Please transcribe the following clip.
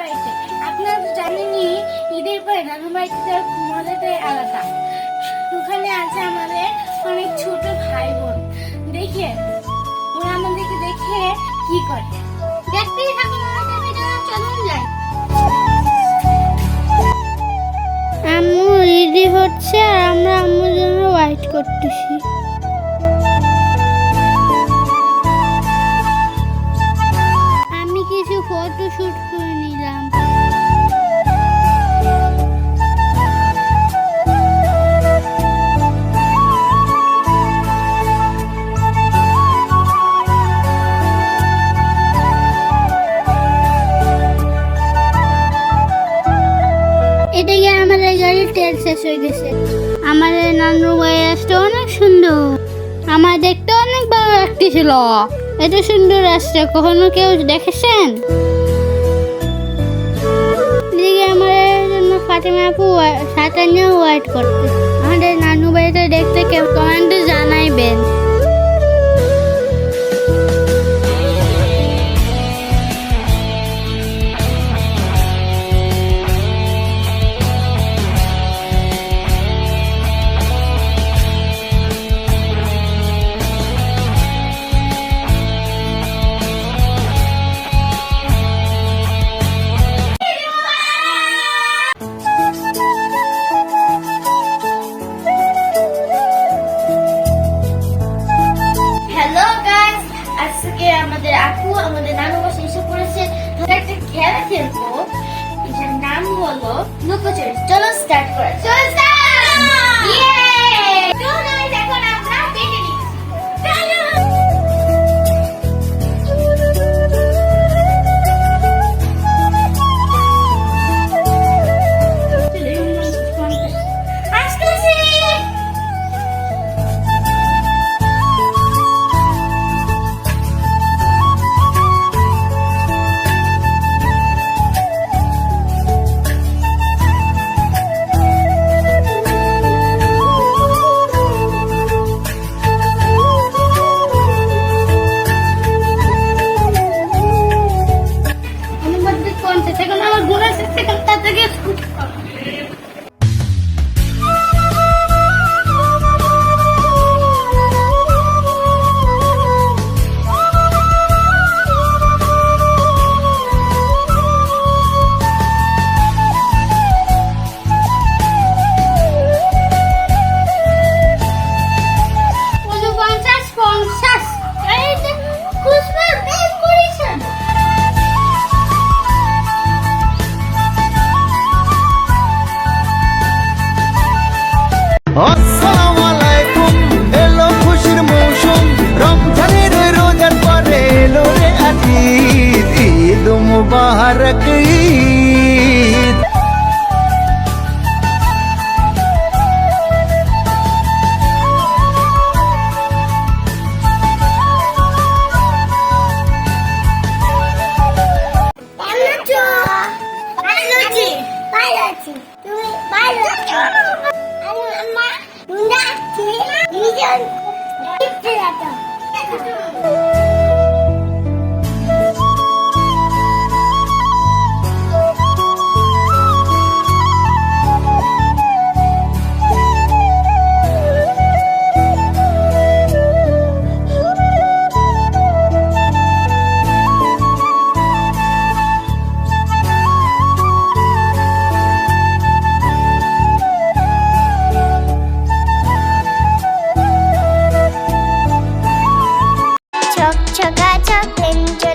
বাড়িতে। আপনারা তো জানেনই, ঈদের পরে নানু বাড়িতে মজাটাই আলাদা। ওখানে আছে আমাদের অনেক ছোট ভাই বোন দেখে, ওরা আমাদেরকে দেখে কি করে। দেখতেই থাকুন হচ্ছে আর আমরা আম্মুর জন্য ওয়েট করতেছি। এটা গিয়ে এই গাড়ির তেল শেষ হয়ে গেছে? আমাদের নানু বয়সটা অনেক সুন্দর। আমার দেখতে অনেক ভালো লাগতেছিল। এত সুন্দর আসছে, কখনো কেউ দেখেছেন? এদিকে আমাদের জন্য ফাতেমা আপু সাঁতার নিয়েও ওয়েট করতে আমাদের নানু বাড়িটা দেখতে কেউ কমেন্টে খেলা খেলব এটার নাম হলো লুকোচুরি। চলো স্টার্ট করা চলো português muito forte. মুবারক Eid Bunda, Bunda, Bunda, Bunda, Bunda, Bunda, chugga chuggling.